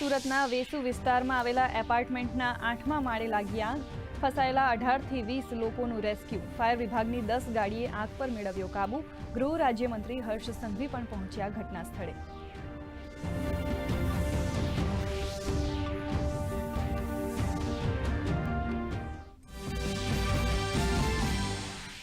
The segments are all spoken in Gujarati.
સુરતના વેસુ વિસ્તારમાં આવેલા એપાર્ટમેન્ટના આઠમા માળે લાગી આગ. ફસાયેલા અઢારથી વીસ લોકોનું રેસ્ક્યુ. ફાયર વિભાગની દસ ગાડીએ આગ પર મેળવ્યો કાબુ. ગૃહ રાજ્યમંત્રી હર્ષ સંઘવી પણ પહોંચ્યા ઘટના સ્થળે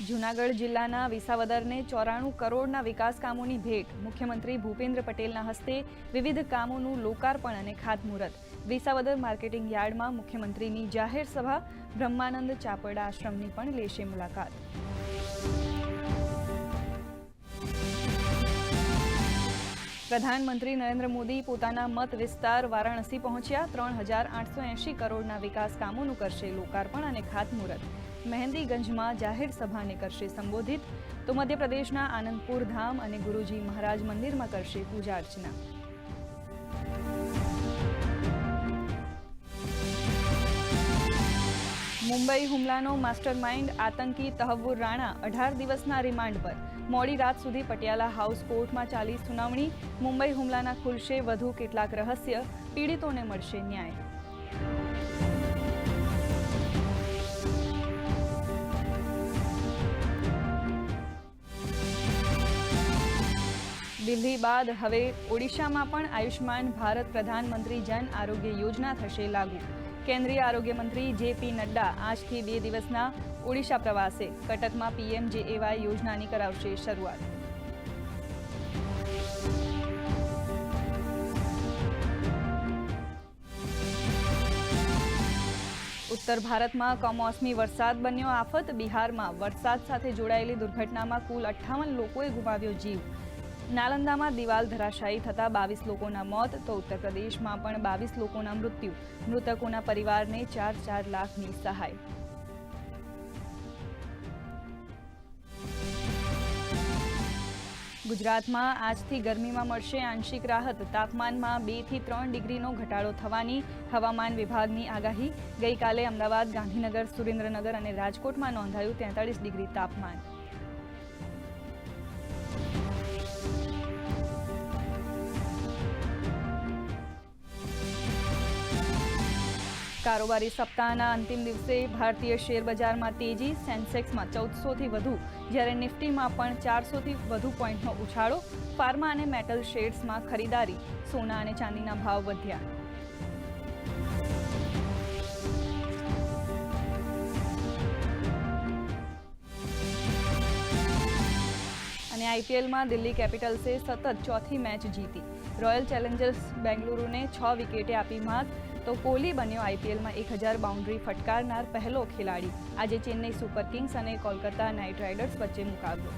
જૂનાગઢ જિલ્લાના વિસાવદરને ચોરાણું કરોડના વિકાસ કામોની ભેટ મુખ્યમંત્રી ભૂપેન્દ્ર પટેલના હસ્તે વિવિધ કામોનું લોકાર્પણ અને ખાતમુહૂર્ત. વિસાવદર માર્કેટિંગ યાર્ડમાં મુખ્યમંત્રીની જાહેર સભા બ્રહ્માનંદ ચાપરડા આશ્રમની પણ લેશે મુલાકાત. પ્રધાનમંત્રી નરેન્દ્ર મોદી પોતાના મત વિસ્તાર વારાણસી પહોંચ્યા. ત્રણ હજાર આઠસો એંશી કરોડના વિકાસ કામોનું કરશે લોકાર્પણ અને ખાતમુહૂર્ત. મહેંદીગંજમાં જાહેર સભાને કરશે સંબોધિત. તો મધ્યપ્રદેશના આનંદપુર ધામ અને ગુરુજી મહારાજ મંદિરમાં કરશે પૂજા અર્ચના. મુંબઈ હુમલાનો માસ્ટરમાઇન્ડ આતંકી તહવ્વુર રાણા અઢાર દિવસના રિમાન્ડ પર. મોડી રાત સુધી પટિયાલા હાઉસ કોર્ટમાં ચાલી સુનાવણી. મુંબઈ હુમલાના ખુલશે વધુ કેટલાક રહસ્ય. પીડિતોને મળશે ન્યાય. દિલ્હી બાદ હવે ઓડિશામાં પણ આયુષ્માન ભારત પ્રધાનમંત્રી જન આરોગ્ય યોજના થશે લાગુ. કેન્દ્રીય આરોગ્ય મંત્રી જે પી નડ્ડા આજથી બે દિવસના ઓડિશા પ્રવાસે. કટકમાં પીએમજેએવાય યોજનાની કરાવશે શરૂઆત. ઉત્તર ભારતમાં કમોસમી વરસાદ બન્યો આફત. બિહારમાં વરસાદ સાથે જોડાયેલી દુર્ઘટનામાં કુલ અઠ્ઠાવન લોકોએ ગુમાવ્યો જીવ. નાલંદામાં દિવાલ ધરાશાયી થતાં બાવીસ લોકોના મોત, તો ઉત્તર પ્રદેશમાં પણ બાવીસ લોકોના મૃત્યુ. મૃતકોના પરિવારને ચાર ચાર લાખની સહાય. ગુજરાતમાં આજથી ગરમીમાં મળશે આંશિક રાહત. તાપમાનમાં બેથી ત્રણ ડિગ્રીનો ઘટાડો થવાની હવામાન વિભાગની આગાહી. ગઈકાલે અમદાવાદ, ગાંધીનગર, સુરેન્દ્રનગર અને રાજકોટમાં નોંધાયું તેતાળીસ ડિગ્રી તાપમાન. કારોબારી સપ્તાહના અંતિમ દિવસે ભારતીય શેર બજારમાં તેજી, સેન્સેક્સમાં ચૌદસોથી વધુ, જ્યારે નિફ્ટીમાં પણ ચારસોથી વધુ પોઈન્ટનો ઉછાળો, ફાર્મા અને મેટલ શેર્સમાં ખરીદારી, સોના અને ચાંદીના ભાવ વધ્યા. અને આઈપીએલમાં દિલ્હી કેપિટલ્સે સતત ચોથી મેચ જીતી. રોયલ ચેલેન્જર્સ બેંગલુરુને છ વિકેટે આપી માત, તો કોહલી બન્યો આઈપીએલમાં એક હજાર બાઉન્ડ્રી ફટકારનાર પહેલો ખેલાડી. આજે ચેન્નઈ સુપર કિંગ્સ અને કોલકાતા નાઇટ રાઇડર્સ વચ્ચે મુકાબલો.